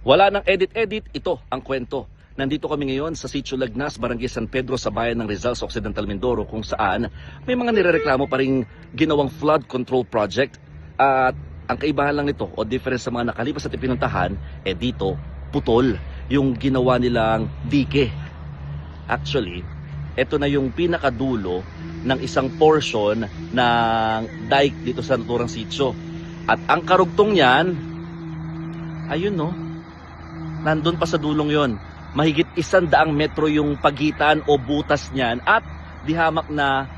Wala nang edit-edit, ito ang kwento. Nandito kami ngayon sa Sitio Lagnas, Barangay San Pedro sa bayan ng Rizal sa Occidental Mindoro kung saan may mga nirereklamo pa ring ginawang flood control project at ang kaibahan lang nito o difference sa mga nakalipas at ipinuntahan, eh dito, putol yung ginawa nilang dike. Actually, ito na yung pinakadulo ng isang portion ng dike dito sa naturang sitio. At ang karugtong niyan, ayun no, nandun pa sa dulong yon. Mahigit isang daang metro yung pagitan o butas niyan at dihamak na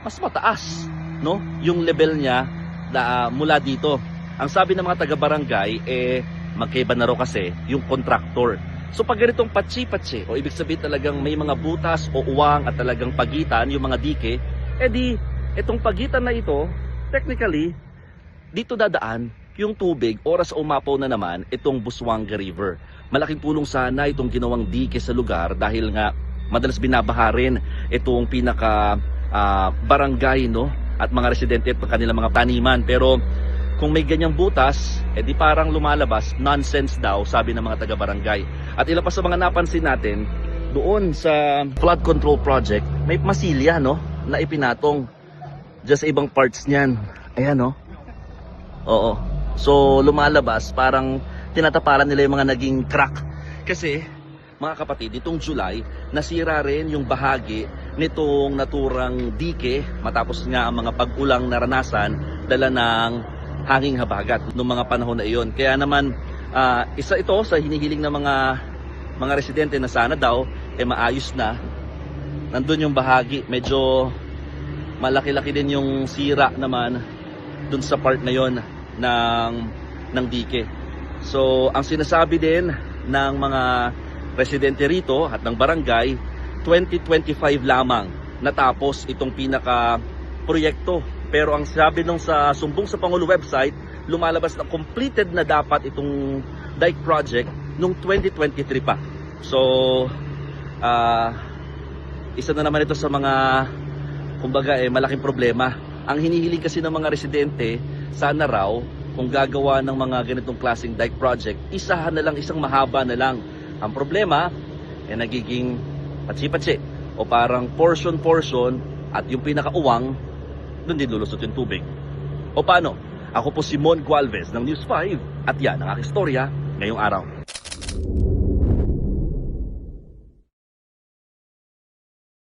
mas mataas no yung level niya na, ah, mula dito. Ang sabi ng mga taga-barangay eh magkaiba na raw kasi yung contractor. So pag ganitong patsi-patsi o ibig sabihin talagang may mga butas o uwang at talagang pagitan yung mga dike, eh di itong pagitan na ito technically dito dadaan yung tubig oras umapaw na naman itong Buswanga River. Malaking tulong sana itong ginawang dike sa lugar dahil nga madalas binabaha rin itong pinaka ah, barangay no at mga residente at kanilang mga taniman pero kung may ganyang butas, eh di parang lumalabas, nonsense daw, sabi ng mga taga-barangay. At ilan pa sa mga napansin natin, doon sa flood control project, may masilya, no? Na ipinatong dyan sa ibang parts niyan. Ayan, no? Oo. So, lumalabas, parang tinataparan nila yung mga naging crack. Kasi, mga kapatid, itong July, nasira rin yung bahagi nitong naturang dike matapos nga ang mga pag-ulang naranasan dala ng hanging habagat noong mga panahon na iyon. Kaya naman, ah, isa ito sa hinihiling ng mga mga residente na sana daw eh maayos na. Nandun yung bahagi, medyo malaki-laki din yung sira naman dun sa part na yon ng ng dike. So, ang sinasabi din ng mga residente rito at ng barangay, 2025 lamang natapos itong pinaka proyekto. Pero ang sabi nung sa sumbong sa Pangulo website, lumalabas na completed na dapat itong dike project nung 2023 pa. So, ah isa na naman ito sa mga kumbaga eh malaking problema. Ang hinihiling kasi ng mga residente, sana raw kung gagawa ng mga ganitong klaseng dike project, isahan na lang, isang mahaba na lang. Ang problema, eh nagiging patsi-patsi o parang portion-portion at yung pinakauwang, doon din lulusot yung tubig. O paano? Ako po si Mon Gualvez ng News 5 at yan ang aking istorya ngayong araw.